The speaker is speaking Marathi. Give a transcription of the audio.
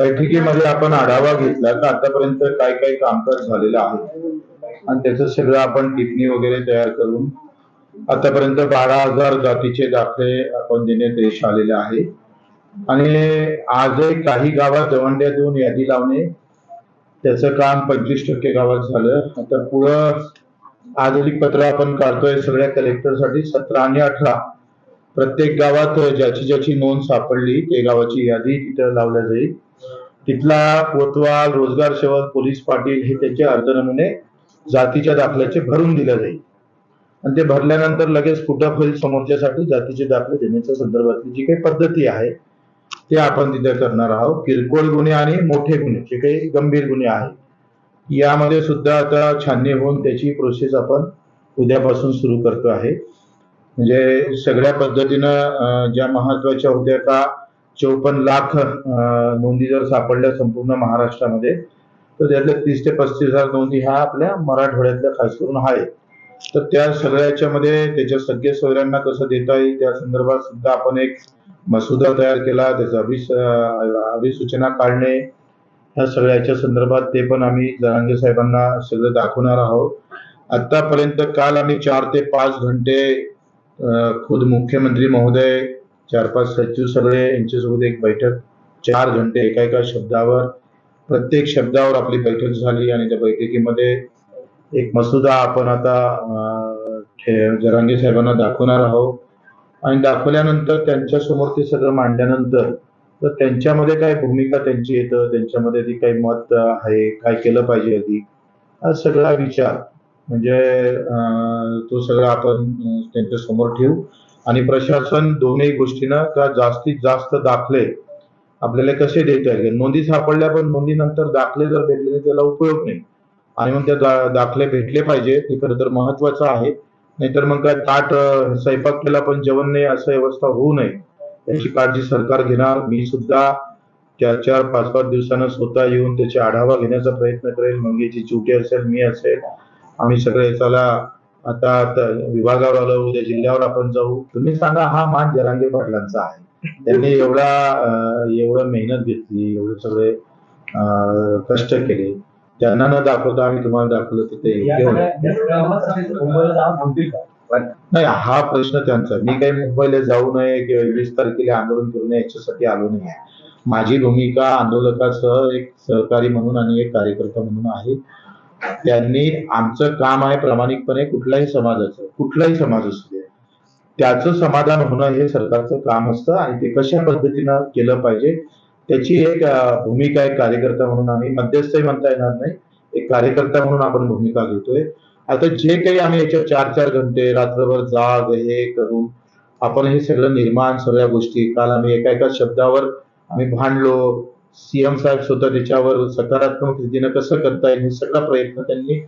बैठकीमध्ये आपण आढावा घेतला तर आतापर्यंत काय काय कामकाज झालेलं आहे? आणि त्याचं सगळं आपण टिप्पणी वगैरे तयार करून आतापर्यंत बारा हजार जातीचे दाखले आपण देण्यात यश आलेले आहे. आणि आजही काही गावात दवंड्या देऊन यादी लावणे त्याचं काम पंचवीस टक्के गावात झालं. आता पुढं आज पत्र आपण काढतोय सगळ्या कलेक्टरसाठी. सतरा आणि अठरा प्रत्येक गावात ज्याची ज्याची नोंद सापडली ते गावाची यादी तिथं लावल्या जाईल. तिथला कोतवाल रोजगार सेवक पोलीस पाटील हे त्याचे अर्ज नमुने जातीच्या दाखल्याचे भरून दिले जाईल. आणि ते भरल्यानंतर लगेच कुठं होईल समोरच्यासाठी जातीचे दाखले देण्याच्या संदर्भातली जी काही पद्धती आहे ते आपण तिथे करणार आहोत. किरकोळ गुन्हे आणि मोठे गुन्हे जे काही गंभीर गुन्हे आहेत यामध्ये सुद्धा आता छाननी होऊन त्याची प्रोसेस आपण उद्यापासून सुरू करतो आहे. म्हणजे सगळ्या पद्धतीनं ज्या महत्त्वाच्या होत्या का चौपन्न लाख नोंदी जर सापडल्या संपूर्ण महाराष्ट्रामध्ये तर त्यातल्या तीस ते पस्तीस हजार नोंदी ह्या आपल्या मराठवाड्यातल्या खास करून आहे तर त्या सगळ्याच्या मध्ये त्याच्या सगळ्या सोयऱ्यांना कसं देता येईल त्या संदर्भात सुद्धा आपण एक मसुदा तयार केला त्याचा अभिस अभिसूचना काढणे ह्या सगळ्याच्या संदर्भात ते पण आम्ही जरांगे साहेबांना सगळं दाखवणार आहोत. आतापर्यंत काल आम्ही चार ते पाच घंटे खुद मुख्यमंत्री महोदय चार पाच सचिव सगळे यांच्यासोबत एक बैठक. चार घंटे एका एका शब्दावर प्रत्येक शब्दावर आपली बैठक झाली आणि त्या बैठकीमध्ये एक मसुदा आपण आता जरांगे साहेबांना दाखवणार आहोत. आणि दाखवल्यानंतर त्यांच्यासमोर ते सगळं मांडल्यानंतर तर त्यांच्यामध्ये काय भूमिका त्यांची येतं? त्यांच्यामध्ये ती काही मत आहे? काय केलं पाहिजे आधी? हा सगळा विचार. म्हणजे तो सगळा आपण त्यांच्यासमोर ठेवू. आणि प्रशासन दोन्ही गोष्टीनं का जास्तीत जास्त दाखले? आपल्याला कसे देता येईल? नोंदी सापडल्या पण नोंदीनंतर दाखले जर भेटले नाही त्याला उपयोग नाही. आणि मग त्या दाखले भेटले पाहिजे ते खरं तर महत्वाचं आहे. नाहीतर मग काय ताट स्वयंपाक केला पण जेवण नाही असं व्यवस्था होऊ नये. याची काळजी सरकार घेणार. मी सुद्धा चार चार पाच पाच दिवसानं स्वतः येऊन त्याचा आढावा घेण्याचा प्रयत्न करेल मंगेची चिवटी असेल मी असेल. आम्ही सगळे चला आता विभागावर आलो उद्या जिल्ह्यावर आपण जाऊ. तुम्ही सांगा हा मान जरांगे पाटलांचा आहे. त्यांनी एवढा एवढं मेहनत घेतली एवढे सगळे कष्ट केले. त्यांना न दाखवता आम्ही तुम्हाला दाखवलं तिथे नाही हा प्रश्न त्यांचा. मी काही मुंबईला जाऊ नये किंवा वीस तारखेला आंदोलन करू नये याच्यासाठी आलो नाही आहे. माझी भूमिका आंदोलकासह एक सहकारी म्हणून आणि एक कार्यकर्ता म्हणून आहे. त्यांनी आमचं काम आहे प्रामाणिकपणे कुठल्याही समाजाचं कुठलाही समाज असू दे. त्याचं समाधान होणं हे सरकारचं काम असतं आणि ते कशा पद्धतीनं केलं पाहिजे त्याची एक भूमिका एक कार्यकर्ता म्हणून आम्ही मध्यस्थही म्हणता येणार नाही. एक कार्यकर्ता म्हणून आपण भूमिका घेतोय. आता जे काही आम्ही याच्यात चार चार घंटे रात्रभर जाग हे करून आपण हे सगळं निर्माण सगळ्या गोष्टी काल आम्ही एका एका शब्दावर आम्ही भांडलो सीएम साहेब स्वतः त्याच्यावर सकारात्मक रीतीनं कसं करता येईल हे सगळा प्रयत्न त्यांनी